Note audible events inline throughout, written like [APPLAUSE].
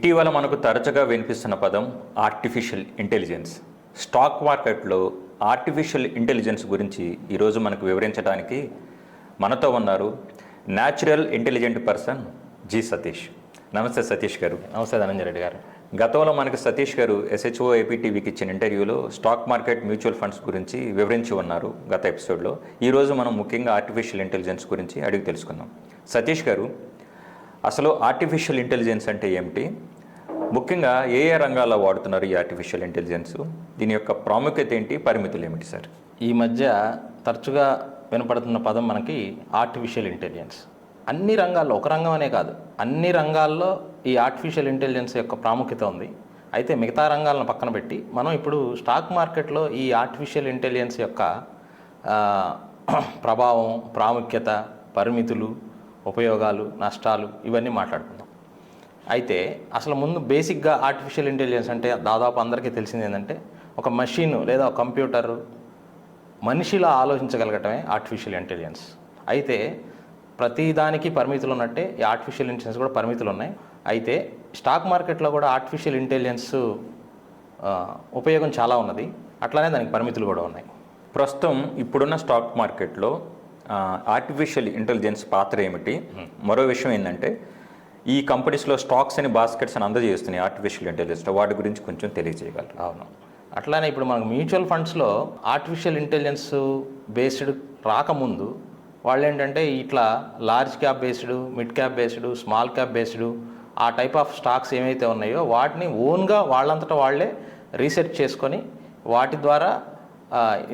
ఇటీవల మనకు తరచుగా వినిపిస్తున్న పదం ఆర్టిఫిషియల్ ఇంటెలిజెన్స్ స్టాక్ మార్కెట్లో ఆర్టిఫిషియల్ ఇంటెలిజెన్స్ గురించి ఈరోజు మనకు వివరించడానికి మనతో ఉన్నారు natural intelligent person G Satish. నమస్తే సతీష్ గారు. నమస్తే ధనంజయ రెడ్డి గారు. గతంలో మనకు సతీష్ గారు ఎస్హెచ్ఓ ఏపీ టీవీకి ఇచ్చిన ఇంటర్వ్యూలో స్టాక్ మార్కెట్ మ్యూచువల్ ఫండ్స్ గురించి వివరించి ఉన్నారు గత ఎపిసోడ్లో ఈరోజు మనం ముఖ్యంగా ఆర్టిఫిషియల్ ఇంటెలిజెన్స్ గురించి అడిగి తెలుసుకుందాం. సతీష్ గారు అసలు ఆర్టిఫిషియల్ ఇంటెలిజెన్స్ అంటే ఏమిటి? ముఖ్యంగా ఏ ఏ రంగాల్లో వాడుతున్నారు ఈ ఆర్టిఫిషియల్ ఇంటెలిజెన్స్ దీని యొక్క ప్రాముఖ్యత ఏంటి? పరిమితులు ఏమిటి సార్? ఈ మధ్య తరచుగా వినపడుతున్న పదం మనకి ఆర్టిఫిషియల్ ఇంటెలిజెన్స్ అన్ని రంగాల్లో ఒక రంగం అనే కాదు అన్ని రంగాల్లో ఈ ఆర్టిఫిషియల్ ఇంటెలిజెన్స్ యొక్క ప్రాముఖ్యత ఉంది. అయితే మిగతా రంగాలను పక్కన పెట్టి మనం ఇప్పుడు స్టాక్ మార్కెట్లో ఈ ఆర్టిఫిషియల్ ఇంటెలిజెన్స్ యొక్క [CLEARS THROAT] ప్రభావం ప్రాముఖ్యత పరిమితులు ఉపయోగాలు నష్టాలు ఇవన్నీ మాట్లాడుకుందాం. అయితే అసలు ముందు బేసిక్గా ఆర్టిఫిషియల్ ఇంటెలిజెన్స్ అంటే దాదాపు అందరికీ తెలిసింది ఏంటంటే ఒక మషీను లేదా ఒక కంప్యూటర్ మనిషిలా ఆలోచించగలగటమే ఆర్టిఫిషియల్ ఇంటెలిజెన్స్ అయితే ప్రతిదానికి పరిమితులు ఉన్నట్టే ఈ ఆర్టిఫిషియల్ ఇంటెలిజెన్స్ కూడా పరిమితులు ఉన్నాయి. అయితే స్టాక్ మార్కెట్లో కూడా ఆర్టిఫిషియల్ ఇంటెలిజెన్స్ ఉపయోగం చాలా ఉన్నది. అట్లానే దానికి పరిమితులు కూడా ఉన్నాయి. ప్రస్తుతం ఇప్పుడున్న స్టాక్ మార్కెట్లో ఆర్టిఫిషియల్ ఇంటెలిజెన్స్ పాత్ర ఏమిటి? మరో విషయం ఏంటంటే ఈ కంపెనీస్లో స్టాక్స్ అని బాస్కెట్స్ అని అందజేస్తున్నాయి ఆర్టిఫిషియల్ ఇంటెలిజెన్స్ వాటి గురించి కొంచెం తెలియజేయగలరు? అవును. అట్లానే ఇప్పుడు మనకు మ్యూచువల్ ఫండ్స్లో ఆర్టిఫిషియల్ ఇంటెలిజెన్స్ బేస్డ్ రాకముందు వాళ్ళు ఏంటంటే ఇట్లా large cap based mid cap based small cap based ఆ టైప్ ఆఫ్ స్టాక్స్ ఏమైతే ఉన్నాయో వాటిని ఓన్గా వాళ్ళంతటా వాళ్ళే రీసెర్చ్ చేసుకొని వాటి ద్వారా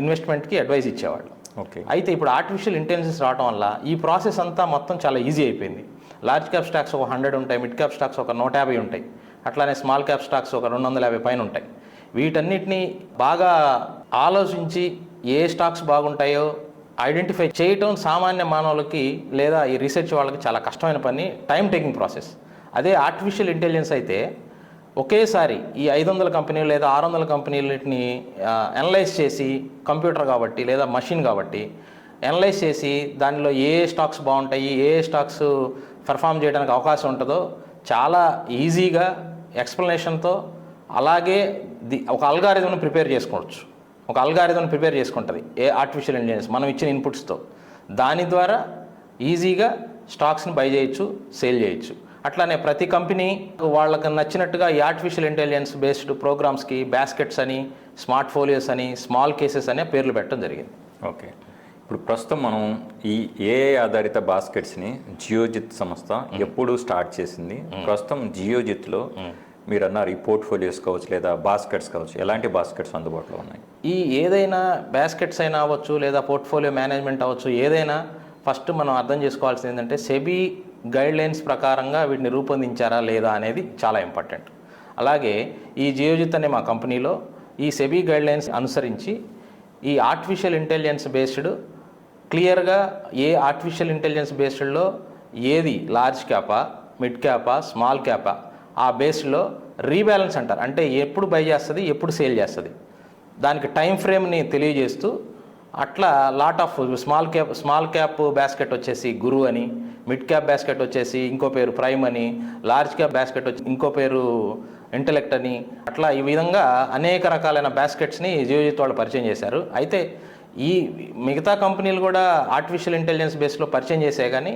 ఇన్వెస్ట్మెంట్కి అడ్వైస్ ఇచ్చేవాళ్ళు. ఓకే అయితే ఇప్పుడు ఆర్టిఫిషియల్ ఇంటెలిజెన్స్ రావడం వల్ల ఈ ప్రాసెస్ అంతా మొత్తం చాలా ఈజీ అయిపోయింది. లార్జ్ క్యాప్ స్టాక్స్ ఒక హండ్రెడ్ ఉంటాయి మిడ్ క్యాప్ స్టాక్స్ ఒక నూట యాభై ఉంటాయి. అట్లానే స్మాల్ క్యాప్ స్టాక్స్ ఒక రెండు వందల యాభై పైన ఉంటాయి. వీటన్నిటిని బాగా ఆలోచించి ఏ స్టాక్స్ బాగుంటాయో ఐడెంటిఫై చేయటం సామాన్య మానవులకి లేదా ఈ రీసెర్చ్ వాళ్ళకి చాలా కష్టమైన పని టైం టేకింగ్ ప్రాసెస్ అదే ఆర్టిఫిషియల్ ఇంటెలిజెన్స్ అయితే ఒకేసారి ఈ ఐదు వందల కంపెనీలు లేదా ఆరు వందల కంపెనీలని అనలైజ్ చేసి కంప్యూటర్ కాబట్టి లేదా మషిన్ కాబట్టి అనలైజ్ చేసి దానిలో ఏ స్టాక్స్ బాగుంటాయి ఏ స్టాక్స్ పెర్ఫామ్ చేయడానికి అవకాశం ఉంటుందో చాలా ఈజీగా ఎక్స్ప్లెనేషన్తో అలాగే ది ఒక అల్గారిథంను ప్రిపేర్ చేసుకోవచ్చు. ఒక అల్గారిథం ప్రిపేర్ చేసుకుంటుంది ఏ ఆర్టిఫిషియల్ ఇంటెలిజెన్స్ మనం ఇచ్చిన ఇన్పుట్స్తో. దాని ద్వారా ఈజీగా స్టాక్స్ని బై చేయొచ్చు సేల్ చేయొచ్చు. అట్లానే ప్రతి కంపెనీ వాళ్ళకి నచ్చినట్టుగా ఈ ఆర్టిఫిషియల్ ఇంటెలిజెన్స్ బేస్డ్ ప్రోగ్రామ్స్కి బాస్కెట్స్ అని స్మార్ట్ ఫోలియోస్ అని స్మాల్ కేసెస్ అనే పేర్లు పెట్టడం జరిగింది. ఓకే. ఇప్పుడు ప్రస్తుతం మనం ఈ ఏఐ ఆధారిత బాస్కెట్స్ని జియోజిత్ సంస్థ ఎప్పుడు స్టార్ట్ చేసింది. ప్రస్తుతం జియోజిత్లో మీరు అన్నారు ఈ పోర్ట్ఫోలియోస్ కావచ్చు లేదా బాస్కెట్స్ కావచ్చు ఎలాంటి బాస్కెట్స్ అందుబాటులో ఉన్నాయి? ఈ ఏదైనా బాస్కెట్స్ అయినా అవ్వచ్చు లేదా పోర్ట్ఫోలియో మేనేజ్మెంట్ అవ్వచ్చు ఏదైనా ఫస్ట్ మనం అర్థం చేసుకోవాల్సింది ఏంటంటే సెబీ గైడ్లైన్స్ ప్రకారంగా వీటిని రూపొందించారా లేదా అనేది చాలా ఇంపార్టెంట్. అలాగే ఈ జియోజిత్ అనే మా కంపెనీలో ఈ సెబీ గైడ్లైన్స్ అనుసరించి ఈ ఆర్టిఫిషియల్ ఇంటెలిజెన్స్ బేస్డ్ క్లియర్గా ఏ ఆర్టిఫిషియల్ ఇంటెలిజెన్స్ బేస్డ్లో ఏది లార్జ్ క్యాపా మిడ్ క్యాపా స్మాల్ క్యాపా ఆ బేస్డ్లో రీబ్యాలెన్స్ అంటారు. అంటే ఎప్పుడు బై చేస్తుంది ఎప్పుడు సేల్ చేస్తుంది. దానికి టైం ఫ్రేమ్ని తెలియజేస్తూ అట్లా lot of small cap small cap basket వచ్చేసి గురు అని మిడ్ క్యాప్ బాస్కెట్ వచ్చేసి ఇంకో పేరు ప్రైమ్ అని లార్జ్ క్యాప్ బాస్కెట్ వచ్చి ఇంకో పేరు ఇంటలెక్ట్ అని. అట్లా ఈ విధంగా అనేక రకాలైన బాస్కెట్స్ని జియోజిత్ వాళ్ళు పరిచయం చేశారు. అయితే ఈ మిగతా కంపెనీలు కూడా ఆర్టిఫిషియల్ ఇంటెలిజెన్స్ బేస్లో పరిచయం చేసే కానీ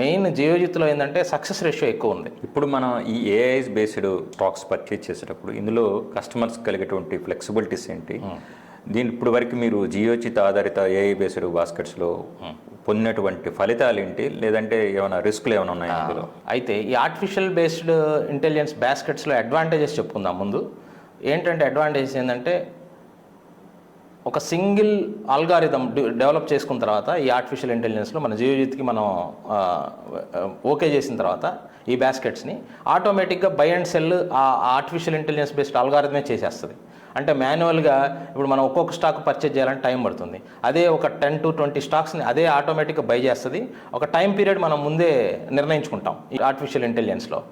మెయిన్ జియోజిత్లో ఏంటంటే సక్సెస్ రేషియో ఎక్కువ ఉంది. ఇప్పుడు మనం ఈ ఏఐస్ బేస్డ్ స్టాక్స్ పర్చేజ్ చేసేటప్పుడు ఇందులో కస్టమర్స్ కలిగేటువంటి ఫ్లెక్సిబిలిటీస్ ఏంటి? దీని ఇప్పుడు వరకు మీరు జియోచిత్ ఆధారిత ఏఐ బేస్డ్ బాస్కెట్స్లో పొందినటువంటి ఫలితాలు ఏంటి లేదంటే ఏమైనా రిస్క్లు ఏమైనా ఉన్నాయా అందులో అయితే ఈ ఆర్టిఫిషియల్ బేస్డ్ ఇంటెలిజెన్స్ బాస్కెట్స్లో అడ్వాంటేజెస్ చెప్పుకుందాం ముందు. ఏంటంటే అడ్వాంటేజెస్ ఏంటంటే ఒక సింగిల్ ఆల్గారిథం డెవలప్ చేసుకున్న తర్వాత ఈ ఆర్టిఫిషియల్ ఇంటెలిజెన్స్లో మన జీవజిత్కి మనం ఓకే చేసిన తర్వాత ఈ బాస్కెట్స్ని ఆటోమేటిక్గా బై అండ్ సెల్ ఆ ఆర్టిఫిషియల్ ఇంటెలిజెన్స్ బేస్డ్ ఆల్గారిథమే చేసేస్తుంది. అంటే మాన్యువల్గా ఇప్పుడు మనం ఒక్కొక్క స్టాక్ పర్చేజ్ చేయాలంటే టైం పడుతుంది. అదే ఒక టెన్ టు ట్వంటీ స్టాక్స్ని అదే ఆటోమేటిక్గా బై చేస్తుంది. ఒక టైం పీరియడ్ మనం ముందే నిర్ణయించుకుంటాం ఈ ఆర్టిఫిషియల్ ఇంటెలిజెన్స్లో.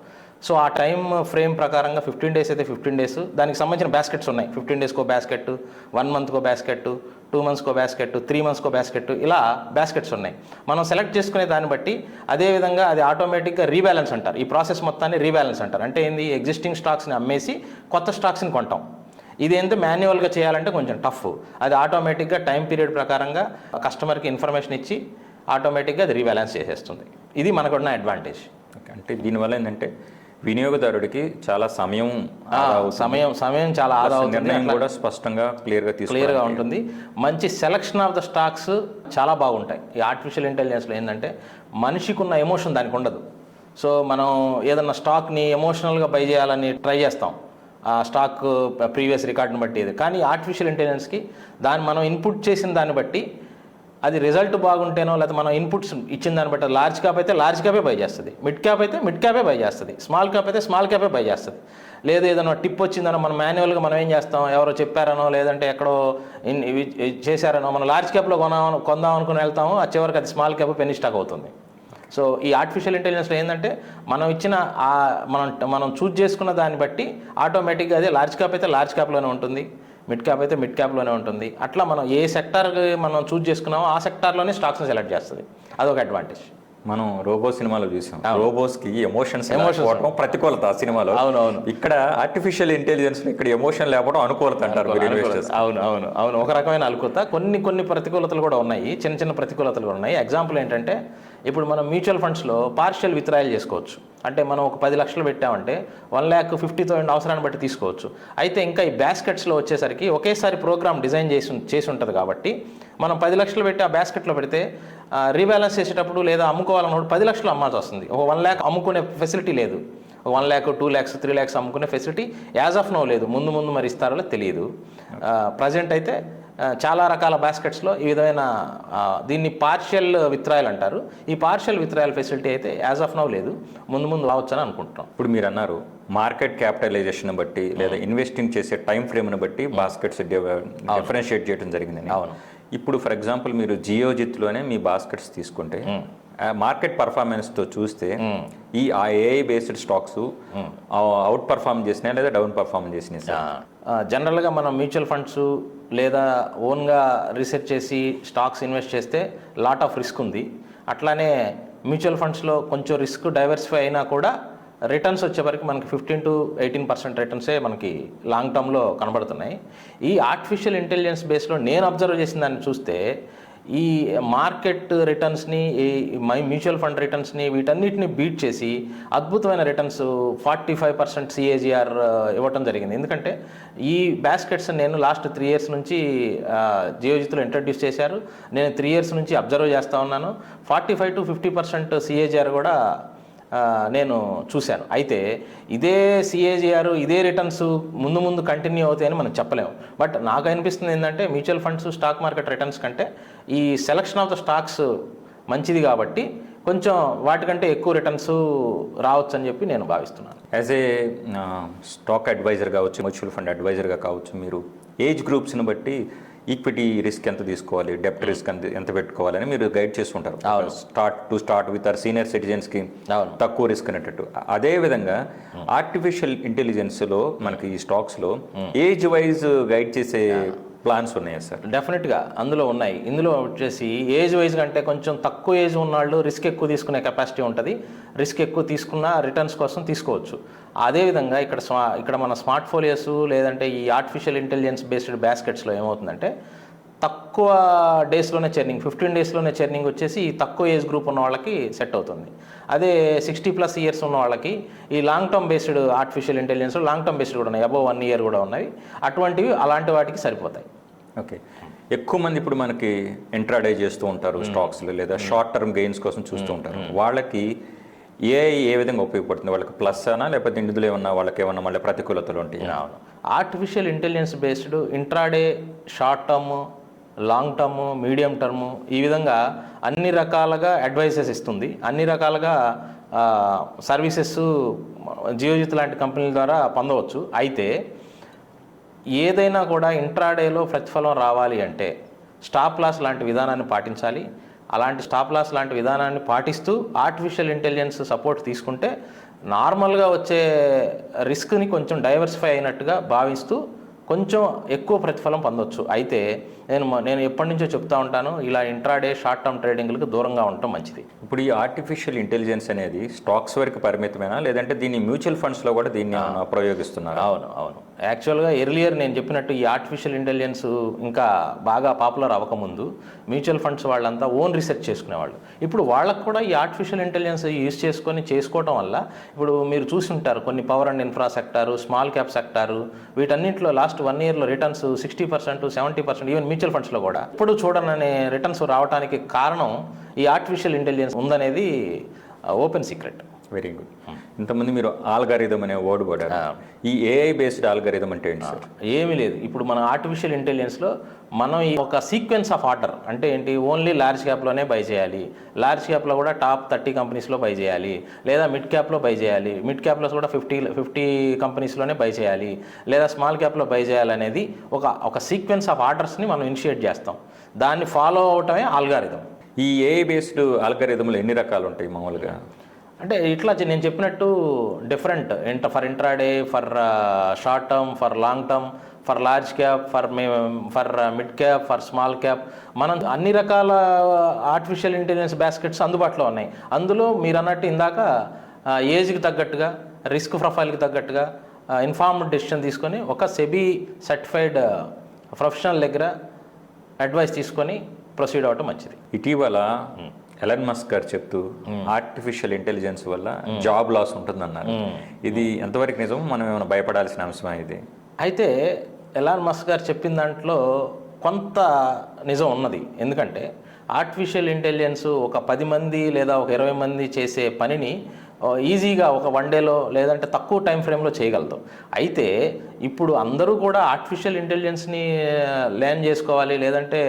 సో ఆ టైం ఫ్రేమ్ ప్రకారంగా ఫిఫ్టీన్ డేస్ అయితే ఫిఫ్టీన్ డేస్. దానికి సంబంధించిన బ్యాస్కెట్స్ ఉన్నాయి. ఫిఫ్టీన్ డేస్కో బ్యాస్కెట్ వన్ మంత్కో బ్యాస్కెట్ టూ మంత్స్కో బ్యాస్కెట్ త్రీ మంత్స్కో బ్యాస్కెట్ ఇలా బ్యాస్కెట్స్ ఉన్నాయి. మనం సెలెక్ట్ చేసుకునే దాన్ని బట్టి అదేవిధంగా అది ఆటోమేటిక్గా రీబ్యాలెన్స్ అంటారు. ఈ ప్రాసెస్ మొత్తాన్ని రీబ్యాలెన్స్ అంటారు. అంటే ఏంది? ఎగ్జిస్టింగ్ స్టాక్స్ని అమ్మేసి కొత్త స్టాక్స్ని కొంటాం. ఇది ఏంటో మాన్యువల్గా చేయాలంటే కొంచెం టఫ్. అది ఆటోమేటిక్గా టైం పీరియడ్ ప్రకారంగా కస్టమర్కి ఇన్ఫర్మేషన్ ఇచ్చి ఆటోమేటిక్గా అది రీబ్యాలెన్స్ చేసేస్తుంది. ఇది మనకున్న అడ్వాంటేజ్. ఓకే. అంటే దీనివల్ల ఏంటంటే వినియోగదారుడికి చాలా సమయం సమయం సమయం చాలా ఆదా అవుతుంది. నిర్ణయం కూడా స్పష్టంగా క్లియర్గా క్లియర్గా ఉంటుంది. మంచి సెలక్షన్ ఆఫ్ ద స్టాక్స్ చాలా బాగుంటాయి. ఈ ఆర్టిఫిషియల్ ఇంటెలిజెన్స్లో ఏంటంటే మనిషికి ఉన్న ఎమోషన్ దానికి ఉండదు. సో మనం ఏదన్నా స్టాక్ని ఎమోషనల్గా బై చేయాలని ట్రై చేస్తాం. స్టాక్ ప్రీవియస్ రికార్డుని బట్టి ఇది. కానీ ఆర్టిఫిషియల్ ఇంటెలిజెన్స్కి దాన్ని మనం ఇన్పుట్ చేసిన దాన్ని బట్టి అది రిజల్ట్ బాగుంటేనో లేకపోతే మనం ఇన్పుట్స్ ఇచ్చిన దాన్ని బట్టి లార్జ్ క్యాప్ అయితే లార్జ్ క్యాపే బై చేస్తుంది. మిడ్ క్యాప్ అయితే మిడ్ క్యాపే బై చేస్తుంది. స్మాల్ క్యాప్ అయితే స్మాల్ క్యాపే బై చేస్తుంది. లేదు ఏదైనా టిప్ వచ్చిందనో మనం మాన్యువల్గా మనం ఏం చేస్తాం? ఎవరో చెప్పారనో లేదంటే ఎక్కడో ఇన్- ఇవి చేశారనో మనం లార్జ్ క్యాప్లో కొనా కొందాం అనుకుని వెళ్తాము ఆ చివరికి అది స్మాల్ క్యాప్ పెన్ స్టాక్ అవుతుంది. సో ఈ ఆర్టిఫిషియల్ ఇంటెలిజెన్స్లో ఏంటంటే మనం ఇచ్చిన ఆ మనం మనం చూజ్ చేసుకున్న దాన్ని బట్టి ఆటోమేటిక్గా అదే లార్జ్ క్యాప్ అయితే లార్జ్ క్యాప్లోనే ఉంటుంది మిడ్ క్యాప్ అయితే మిడ్ క్యాప్లోనే ఉంటుంది. అట్లా మనం ఏ సెక్టార్ మనం చూజ్ చేసుకున్నామో ఆ సెక్టార్లోనే స్టాక్స్ని సెలెక్ట్ చేస్తుంది. అదొక అడ్వాంటేజ్ మనం రోబో సినిమాలో చూసాం. రోబోస్కి ఎమోషన్స్ లేకపోవడం ప్రతికూలత సినిమాలో. అవును అవును ఇక్కడ ఆర్టిఫిషియల్ ఇంటెలిజెన్స్ ఇక్కడ ఎమోషన్ లేకపోవడం అనుకూలత అంటారు అవును అవును అవును. ఒక రకమైన అలుకుత కొన్ని కొన్ని ప్రతికూలతలు కూడా ఉన్నాయి. చిన్న చిన్న ప్రతికూలతలు కూడా ఉన్నాయి. ఎగ్జాంపుల్ ఏంటంటే ఇప్పుడు మనం మ్యూచువల్ ఫండ్స్లో పార్షియల్ విత్డ్రాయల్ చేసుకోవచ్చు. అంటే మనం ఒక పది లక్షలు పెట్టామంటే వన్ ల్యాక్ ఫిఫ్టీ థౌసండ్ అవసరాన్ని బట్టి తీసుకోవచ్చు. అయితే ఇంకా ఈ బ్యాస్కెట్స్లో వచ్చేసరికి ఒకేసారి ప్రోగ్రామ్ డిజైన్ చేసి చేసి ఉంటుంది కాబట్టి మనం పది లక్షలు పెట్టి ఆ బ్యాస్కెట్లో పెడితే రీబ్యాలెన్స్ చేసేటప్పుడు లేదా అమ్ముకోవాలన్నప్పుడు పది లక్షలు అమ్మాల్సి వస్తుంది. ఒక వన్ ల్యాక్ అమ్ముకునే ఫెసిలిటీ లేదు. One lakh two lakhs three lakhs అమ్ముకునే ఫెసిలిటీ యాజ్ ఆఫ్ నో లేదు. ముందు ముందు మరి ఇస్తారో తెలియదు. ప్రజెంట్ అయితే చాలా రకాల బాస్కెట్స్లో ఈ విధమైన దీన్ని పార్షియల్ విత్రాయల్ అంటారు. ఈ పార్షియల్ విత్రాయల్ ఫెసిలిటీ అయితే యాజ్ ఆఫ్ నో లేదు. ముందు ముందు రావచ్చని అనుకుంటున్నాం. ఇప్పుడు మీరు అన్నారు మార్కెట్ క్యాపిటలైజేషన్ బట్టి లేదా ఇన్వెస్టింగ్ చేసే టైం ఫ్రేమ్ని బట్టి బాస్కెట్స్ డిఫరెన్షియేట్ చేయడం జరిగిందని. అవును. ఇప్పుడు ఫర్ ఎగ్జాంపుల్ మీరు జియోజిత్లోనే మీ బాస్కెట్స్ తీసుకుంటే మార్కెట్ పర్ఫార్మెన్స్తో చూస్తే ఈ ఆ AI based stocks outperform చేసినాయి లేదా డౌన్ పర్ఫార్మ్ చేసినాయి జనరల్గా మనం మ్యూచువల్ ఫండ్స్ లేదా ఓన్గా రీసెర్చ్ చేసి స్టాక్స్ ఇన్వెస్ట్ చేస్తే లాట్ ఆఫ్ రిస్క్ ఉంది. అట్లానే మ్యూచువల్ ఫండ్స్లో కొంచెం రిస్క్ డైవర్సిఫై అయినా కూడా రిటర్న్స్ వచ్చేవరకు మనకి ఫిఫ్టీన్ టు ఎయిటీన్ పర్సెంట్ రిటర్న్సే మనకి లాంగ్ టర్మ్లో కనబడుతున్నాయి. ఈ ఆర్టిఫిషియల్ ఇంటెలిజెన్స్ బేస్లో నేను అబ్జర్వ్ చేసిన దాన్ని చూస్తే ఈ మార్కెట్ రిటర్న్స్ని ఈ మై మ్యూచువల్ ఫండ్ రిటర్న్స్ని వీటన్నిటిని బీట్ చేసి అద్భుతమైన returns forty five percent CAGR ఇవ్వటం జరిగింది. ఎందుకంటే ఈ బాస్కెట్స్ నేను లాస్ట్ త్రీ ఇయర్స్ నుంచి జియోజిత్లో ఇంట్రడ్యూస్ చేశారు. నేను త్రీ ఇయర్స్ నుంచి అబ్జర్వ్ చేస్తూ ఉన్నాను. Forty five to fifty percent CAGR కూడా నేను చూశాను. అయితే ఇదే సిఏజిఆర్ ఇదే రిటర్న్స్ ముందు ముందు కంటిన్యూ అవుతాయని మనం చెప్పలేము. బట్ నాకు అనిపిస్తుంది ఏంటంటే mutual funds stock market returns కంటే ఈ సెలక్షన్ ఆఫ్ ద స్టాక్స్ మంచిది కాబట్టి కొంచెం వాటికంటే ఎక్కువ రిటర్న్స్ రావచ్చు అని చెప్పి నేను భావిస్తున్నాను. యాజ్ ఏ స్టాక్ అడ్వైజర్ కావచ్చు మ్యూచువల్ ఫండ్ అడ్వైజర్గా కావచ్చు మీరు ఏజ్ గ్రూప్స్ని బట్టి ఈక్విటీ రిస్క్ ఎంత తీసుకోవాలి డెప్ట్ రిస్క్ ఎంత ఎంత పెట్టుకోవాలని మీరు గైడ్ చేస్తుంటారు start to start with our senior సిటిజన్స్కి తక్కువ రిస్క్ అనేటట్టు. అదే విధంగా ఆర్టిఫిషియల్ ఇంటెలిజెన్స్లో మనకి ఈ స్టాక్స్లో ఏజ్ వైజ్ గైడ్ చేసే ప్లాన్స్ ఉన్నాయి సార్. డెఫినెట్గా అందులో ఉన్నాయి. ఇందులో వచ్చేసి ఏజ్ వైజ్ కంటే కొంచెం తక్కువ ఏజ్ ఉన్నవాళ్ళు రిస్క్ ఎక్కువ తీసుకునే కెపాసిటీ ఉంటుంది. రిస్క్ ఎక్కువ తీసుకున్న రిటర్న్స్ కోసం తీసుకోవచ్చు. అదేవిధంగా ఇక్కడ స్మా ఇక్కడ మన స్మార్ట్ ఫోలియోస్ లేదంటే ఈ ఆర్టిఫిషియల్ ఇంటెలిజెన్స్ బేస్డ్ బాస్కెట్స్లో ఏమవుతుందంటే తక్కువ డేస్లోనే చర్నింగ్ ఫిఫ్టీన్ డేస్లోనే చర్నింగ్ వచ్చేసి తక్కువ ఏజ్ గ్రూప్ ఉన్న వాళ్ళకి సెట్ అవుతుంది. అదే సిక్స్టీ ప్లస్ ఇయర్స్ ఉన్న వాళ్ళకి ఈ long term based artificial intelligence long term based కూడా ఉన్నాయి. అబౌవ్ వన్ ఇయర్ కూడా ఉన్నాయి. అటువంటివి అలాంటి వాటికి సరిపోతాయి. ఓకే. ఎక్కువ మంది ఇప్పుడు మనకి ఎంట్రాడే చేస్తూ ఉంటారు స్టాక్స్లో లేదా షార్ట్ టర్మ్ గెయిన్స్ కోసం చూస్తూ ఉంటారు. వాళ్ళకి ఏ ఏ విధంగా ఉపయోగపడుతుంది? వాళ్ళకి ప్లస్ అనా లేకపోతే ఇందులో ఏమన్నా వాళ్ళకి ఏమన్నా మళ్ళీ ప్రతికూలతలు ఉంటాయి అవును artificial intelligence based intraday short term long term medium term ఈ విధంగా అన్ని రకాలుగా అడ్వైసెస్ ఇస్తుంది. అన్ని రకాలుగా సర్వీసెస్ జియోజిత్ లాంటి కంపెనీల ద్వారా పొందవచ్చు. అయితే ఏదైనా కూడా ఇంట్రాడేలో ప్రతిఫలం రావాలి అంటే స్టాప్ లాస్ లాంటి విధానాన్ని పాటించాలి. అలాంటి స్టాప్ లాస్ లాంటి విధానాన్ని పాటిస్తూ ఆర్టిఫిషియల్ ఇంటెలిజెన్స్ సపోర్ట్ తీసుకుంటే నార్మల్గా వచ్చే రిస్క్ని కొంచెం డైవర్సిఫై అయినట్టుగా భావిస్తూ కొంచెం ఎక్కువ ప్రతిఫలం పొందొచ్చు. అయితే నేను నేను ఎప్పటి నుంచో చెప్తా ఉంటాను ఇలా ఇంట్రాడే షార్ట్ టర్మ్ ట్రేడింగ్లకు దూరంగా ఉండటం మంచిది. ఇప్పుడు ఈ ఆర్టిఫిషియల్ ఇంటెలిజెన్స్ అనేది స్టాక్స్ వరకు పరిమితమేనా? లేదంటే దీన్ని మ్యూచువల్ ఫండ్స్లో కూడా దీన్ని ప్రయోగిస్తున్నారు? అవును అవును. యాక్చువల్గా ఎర్లియర్ నేను చెప్పినట్టు ఈ ఆర్టిఫిషియల్ ఇంటెలిజెన్స్ ఇంకా బాగా పాపులర్ అవ్వకముందు మ్యూచువల్ ఫండ్స్ వాళ్ళంతా ఓన్ రీసెర్చ్ చేసుకునేవాళ్ళు. ఇప్పుడు వాళ్ళకు కూడా ఈ ఆర్టిఫిషియల్ ఇంటెలిజెన్స్ యూజ్ చేసుకొని చేసుకోవడం వల్ల ఇప్పుడు మీరు చూసి ఉంటారు కొన్ని power and infra sector small cap sector వీటన్నింటిలో last one ఇయర్లో returns sixty percent seventy percent even mutual ఫండ్స్లో కూడా. ఇప్పుడు చూడనని రిటర్న్స్ రావడానికి కారణం ఈ ఆర్టిఫిషియల్ ఇంటెలిజెన్స్ ఉందనేది ఓపెన్ సీక్రెట్ వెరీ గుడ్ ఇంతమంది మీరు ఆల్గారిథం అనే వర్డ్ కూడా ఈ ఏఐ బేస్డ్ ఆల్గారిథం అంటే ఏంటి సార్ ఏమీ లేదు. ఇప్పుడు మన ఆర్టిఫిషియల్ ఇంటెలిజెన్స్లో మనం ఈ ఒక సీక్వెన్స్ ఆఫ్ ఆర్డర్ అంటే ఏంటి ఓన్లీ లార్జ్ క్యాప్లోనే బై చేయాలి. లార్జ్ క్యాప్లో కూడా టాప్ థర్టీ కంపెనీస్లో బై చేయాలి. లేదా మిడ్ క్యాప్లో బై చేయాలి. మిడ్ క్యాప్లో కూడా ఫిఫ్టీ ఫిఫ్టీ కంపెనీస్లోనే బై చేయాలి. లేదా స్మాల్ క్యాప్లో బై చేయాలనేది ఒక ఒక సీక్వెన్స్ ఆఫ్ ఆర్డర్స్ని మనం ఇనిషియేట్ చేస్తాం. దాన్ని ఫాలో అవటమే ఆల్గారిథం ఈ ఏఐ బేస్డ్ ఆల్గారిథంలు ఎన్ని రకాలు ఉంటాయి మామూలుగా? అంటే ఇట్లా నేను చెప్పినట్టు డిఫరెంట్ ఇంట for intraday for short term for long term for large cap for may for mid cap for small cap మనం అన్ని రకాల ఆర్టిఫిషియల్ ఇంటెలిజెన్స్ బాస్కెట్స్ అందుబాటులో ఉన్నాయి. అందులో మీరు అన్నట్టు ఇందాక ఏజ్కి తగ్గట్టుగా రిస్క్ ప్రొఫైల్కి తగ్గట్టుగా ఇన్ఫార్మ్డ్ డెసిషన్ తీసుకొని ఒక సెబీ సర్టిఫైడ్ ప్రొఫెషనల్ దగ్గర అడ్వైస్ తీసుకొని ప్రొసీడ్ అవ్వటం మంచిది. ఇటీవల ఎలన్ మస్క్ గారు చెప్తూ ఆర్టిఫిషియల్ ఇంటెలిజెన్స్ వల్ల జాబ్ లాస్ ఉంటుందన్నారు. ఇది ఎంతవరకు నిజం? మనం ఏమైనా భయపడాల్సిన అంశమా ఇది? అయితే ఎలాన్ మస్క్ గారు చెప్పిన దాంట్లో కొంత నిజం ఉన్నది. ఎందుకంటే ఆర్టిఫిషియల్ ఇంటెలిజెన్స్ ఒక పది మంది లేదా ఒక ఇరవై మంది చేసే పనిని ఈజీగా ఒక వన్ డేలో లేదంటే తక్కువ టైం ఫ్రేమ్లో చేయగలుగుతాం అయితే ఇప్పుడు అందరూ కూడా ఆర్టిఫిషియల్ ఇంటెలిజెన్స్ని లెర్న్ చేసుకోవాలి లేదంటే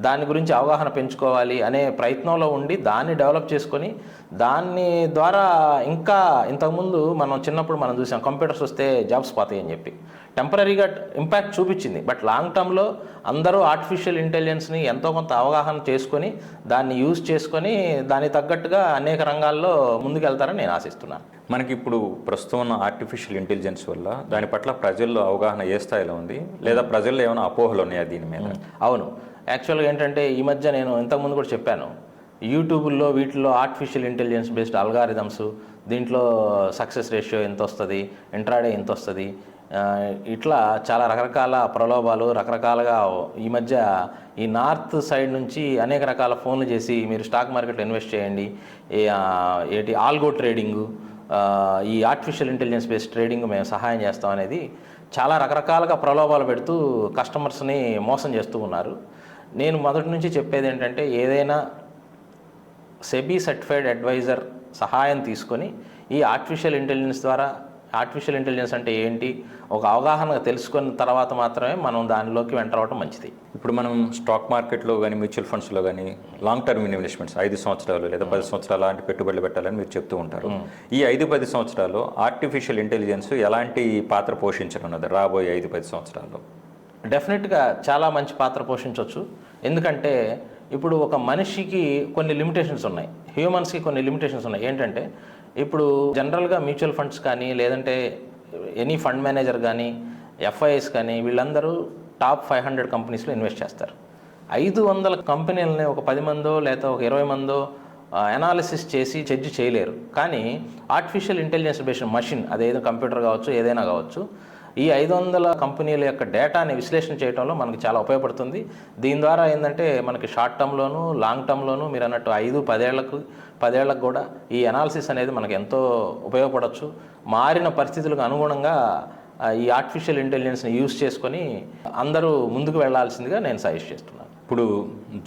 దాని గురించి అవగాహన పెంచుకోవాలి అనే ప్రయత్నంలో ఉండి దాన్ని డెవలప్ చేసుకొని దాని ద్వారా ఇంకా ఇంతకుముందు మనం చిన్నప్పుడు మనం చూసాం కంప్యూటర్స్ వస్తే జాబ్స్ పోతాయి అని చెప్పి. టెంపరీగా ఇంపాక్ట్ చూపించింది. బట్ లాంగ్ టర్మ్లో అందరూ ఆర్టిఫిషియల్ ఇంటెలిజెన్స్ని ఎంతో కొంత అవగాహన చేసుకొని దాన్ని యూజ్ చేసుకొని దానికి తగ్గట్టుగా అనేక రంగాల్లో ముందుకెళ్తారని నేను ఆశిస్తున్నాను. మనకి ఇప్పుడు ప్రస్తుతం ఉన్న ఆర్టిఫిషియల్ ఇంటెలిజెన్స్ వల్ల దాని పట్ల ప్రజల్లో అవగాహన ఏ స్థాయిలో ఉంది? లేదా ప్రజల్లో ఏమైనా అపోహలు ఉన్నాయా దీని మీద? అవును. యాక్చువల్గా ఏంటంటే ఈ మధ్య నేను ఇంతకుముందు కూడా చెప్పాను. యూట్యూబ్లో వీటిలో ఆర్టిఫిషియల్ ఇంటెలిజెన్స్ బేస్డ్ అల్గారిథమ్స్ దీంట్లో సక్సెస్ రేషియో ఎంత వస్తుంది ఇంట్రాడే ఎంత వస్తుంది ఇట్లా చాలా రకరకాల ప్రలోభాలు రకరకాలుగా ఈ మధ్య ఈ నార్త్ సైడ్ నుంచి అనేక రకాల ఫోన్లు చేసి మీరు స్టాక్ మార్కెట్లో ఇన్వెస్ట్ చేయండి. ఏటి ఆల్గో ట్రేడింగు ఈ ఆర్టిఫిషియల్ ఇంటెలిజెన్స్ బేస్డ్ ట్రేడింగ్ మేము సహాయం చేస్తాం అనేది చాలా రకరకాలుగా ప్రలోభాలు పెడుతూ కస్టమర్స్ని మోసం చేస్తూ ఉన్నారు. నేను మొదటి నుంచి చెప్పేది ఏంటంటే ఏదైనా సెబీ సర్టిఫైడ్ అడ్వైజర్ సహాయం తీసుకొని ఈ ఆర్టిఫిషియల్ ఇంటెలిజెన్స్ ద్వారా ఆర్టిఫిషియల్ ఇంటెలిజెన్స్ అంటే ఏంటి? ఒక అవగాహన తెలుసుకున్న తర్వాత మాత్రమే మనం దానిలోకి ఎంటర్ అవ్వడం మంచిది. ఇప్పుడు మనం స్టాక్ మార్కెట్లో కానీ మ్యూచువల్ ఫండ్స్లో కానీ లాంగ్ టర్మ్ ఇన్వెస్ట్మెంట్స్ ఐదు సంవత్సరాలు లేదా పది సంవత్సరాలు అలాంటి పెట్టుబడులు పెట్టాలని మీరు చెప్తూ ఉంటారు. ఈ ఐదు పది సంవత్సరాలు ఆర్టిఫిషియల్ ఇంటెలిజెన్స్ ఎలాంటి పాత్ర పోషించనున్నది? రాబోయే ఐదు పది సంవత్సరాల్లో? డెఫినెట్గా చాలా మంచి పాత్ర పోషించవచ్చు ఎందుకంటే ఇప్పుడు ఒక మనిషికి కొన్ని లిమిటేషన్స్ ఉన్నాయి. హ్యూమన్స్కి కొన్ని లిమిటేషన్స్ ఉన్నాయి. ఏంటంటే ఇప్పుడు జనరల్గా మ్యూచువల్ ఫండ్స్ కానీ లేదంటే ఎనీ ఫండ్ మేనేజర్ కానీ ఎఫ్ఐఎస్ కానీ వీళ్ళందరూ టాప్ ఫైవ్ హండ్రెడ్ కంపెనీస్లో ఇన్వెస్ట్ చేస్తారు. ఐదు వందల కంపెనీలని ఒక పది మందో లేదా ఒక ఇరవై మందో అనాలిసిస్ చేసి జడ్జి చేయలేరు. కానీ ఆర్టిఫిషియల్ ఇంటెలిజెన్స్ బేస్డ్ మషిన్ అదేదో కంప్యూటర్ కావచ్చు ఏదైనా కావచ్చు ఈ ఐదు వందల కంపెనీల యొక్క డేటాని విశ్లేషణ చేయడంలో మనకి చాలా ఉపయోగపడుతుంది. దీని ద్వారా ఏంటంటే మనకి షార్ట్ టర్మ్లోను లాంగ్ టర్మ్లోను మీరు అన్నట్టు ఐదు పదేళ్ళకు పదేళ్ళకు కూడా ఈ అనాలిసిస్ అనేది మనకు ఎంతో ఉపయోగపడవచ్చు మారిన పరిస్థితులకు అనుగుణంగా ఈ ఆర్టిఫిషియల్ ఇంటెలిజెన్స్ని యూజ్ చేసుకొని అందరూ ముందుకు వెళ్ళాల్సిందిగా నేను సజెస్ట్ చేస్తున్నాను. ఇప్పుడు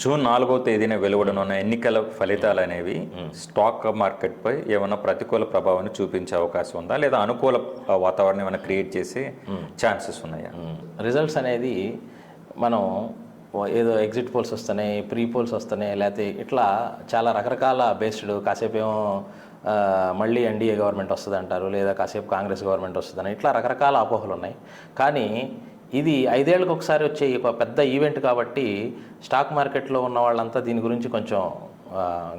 జూన్ నాలుగో తేదీన వెలువడనున్న ఎన్నికల ఫలితాలు అనేవి స్టాక్ మార్కెట్పై ఏమైనా ప్రతికూల ప్రభావాన్ని చూపించే అవకాశం ఉందా? లేదా అనుకూల వాతావరణం ఏమైనా క్రియేట్ చేసే ఛాన్సెస్ ఉన్నాయా? రిజల్ట్స్ అనేది మనం ఏదో ఎగ్జిట్ పోల్స్ వస్తున్నాయి ప్రీ పోల్స్ వస్తున్నాయి లేకపోతే ఇట్లా చాలా రకరకాల బేస్డ్ కాసేపు ఏమో మళ్ళీ ఎన్డీఏ గవర్నమెంట్ వస్తుంది అంటారు లేదా కాసేపు కాంగ్రెస్ గవర్నమెంట్ వస్తుందని ఇట్లా రకరకాల అపోహలు ఉన్నాయి కానీ ఇది ఐదేళ్ళకి ఒకసారి వచ్చే ఒక పెద్ద ఈవెంట్ కాబట్టి స్టాక్ మార్కెట్లో ఉన్న వాళ్ళంతా దీని గురించి కొంచెం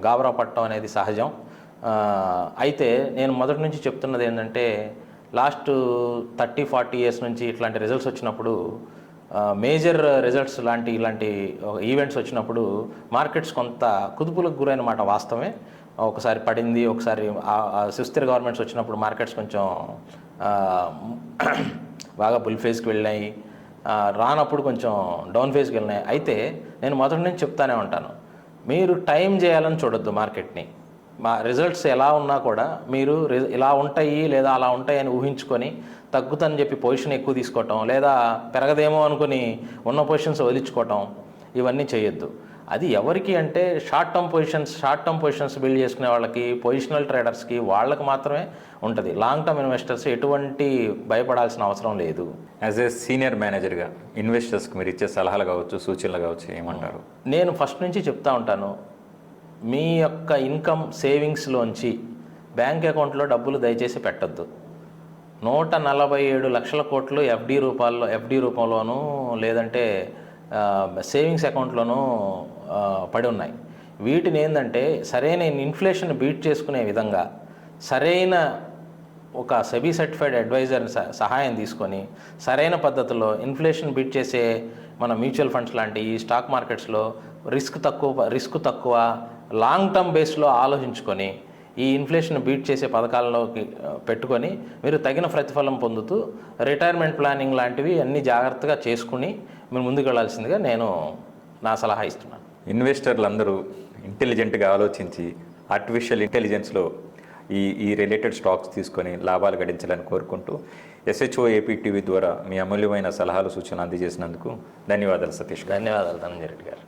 గాబరా పట్టడం అనేది సహజం. అయితే నేను మొదటి నుంచి చెప్తున్నది ఏంటంటే లాస్ట్ థర్టీ ఫార్టీ ఇయర్స్ నుంచి ఇట్లాంటి రిజల్ట్స్ వచ్చినప్పుడు మేజర్ రిజల్ట్స్ లాంటి ఇలాంటి ఈవెంట్స్ వచ్చినప్పుడు మార్కెట్స్ కొంత కుదుపులకు గురైన మాట వాస్తవమే. ఒకసారి పడింది ఒకసారి సుస్థిర గవర్నమెంట్స్ వచ్చినప్పుడు మార్కెట్స్ కొంచెం బాగా బుల్ ఫేస్కి వెళ్ళినాయి. రానప్పుడు కొంచెం డౌన్ ఫేస్కి వెళ్ళినాయి. అయితే నేను మొదటి నుంచి చెప్తానే ఉంటాను. మీరు టైం చేయాలని చూడొద్దు మార్కెట్ని. మా రిజల్ట్స్ ఎలా ఉన్నా కూడా మీరు రి- ఇలా ఉంటాయి లేదా అలా ఉంటాయి అని ఊహించుకొని తగ్గుతుందని చెప్పి పొజిషన్ ఎక్కువ తీసుకోవటం లేదా పెరగదేమో అనుకుని ఉన్న పొజిషన్స్ వదిలించుకోవటం ఇవన్నీ చేయొద్దు. అది ఎవరికి అంటే short term positions short term positions build చేసుకునే వాళ్ళకి పొజిషనల్ ట్రేడర్స్కి వాళ్ళకి మాత్రమే ఉంటుంది. లాంగ్ టర్మ్ ఇన్వెస్టర్స్ ఎటువంటి భయపడాల్సిన అవసరం లేదు. యాజ్ ఏ సీనియర్ మేనేజర్గా ఇన్వెస్టర్స్కి మీరు ఇచ్చే సలహాలు కావచ్చు సూచనలు కావచ్చు ఏమంటారు? నేను ఫస్ట్ నుంచి చెప్తా ఉంటాను. మీ యొక్క ఇన్కమ్ సేవింగ్స్లోంచి బ్యాంక్ అకౌంట్లో డబ్బులు దయచేసి పెట్టద్దు. నూట నలభై ఏడు లక్షల కోట్లు ఎఫ్డి రూపాల్లో ఎఫ్డి రూపంలోనూ లేదంటే సేవింగ్స్ అకౌంట్లోనూ పడి ఉన్నాయి. వీటిని ఏంటంటే సరైన ఇన్ఫ్లేషన్ బీట్ చేసుకునే విధంగా సరైన ఒక సెబీ సర్టిఫైడ్ అడ్వైజర్ని స- సహాయం తీసుకొని సరైన పద్ధతిలో ఇన్ఫ్లేషన్ బీట్ చేసే మన మ్యూచువల్ ఫండ్స్ లాంటి ఈ స్టాక్ మార్కెట్స్లో రిస్క్ తక్కువ రిస్క్ తక్కువ లాంగ్ టర్మ్ బేస్లో ఆలోచించుకొని ఈ ఇన్ఫ్లేషన్ బీట్ చేసే పథకాల్లోకి పెట్టుకొని మీరు తగిన ప్రతిఫలం పొందుతూ రిటైర్మెంట్ ప్లానింగ్ లాంటివి అన్ని జాగ్రత్తగా చేసుకుని మీరు ముందుకు వెళ్ళాల్సిందిగా నేను నా సలహా ఇస్తున్నాను. ఇన్వెస్టర్లు అందరూ ఇంటెలిజెంట్గా ఆలోచించి ఆర్టిఫిషియల్ ఇంటెలిజెన్స్లో ఈ ఈ రిలేటెడ్ స్టాక్స్ తీసుకొని లాభాలు గడించాలని కోరుకుంటూ ఎస్హెచ్ఓ ఏపీ టీవీ ద్వారా మీ అమూల్యమైన సలహాలు సూచనలు అందజేసినందుకు ధన్యవాదాలు సతీష్ ధన్యవాదాలు ధనంజయ రెడ్డి గారు.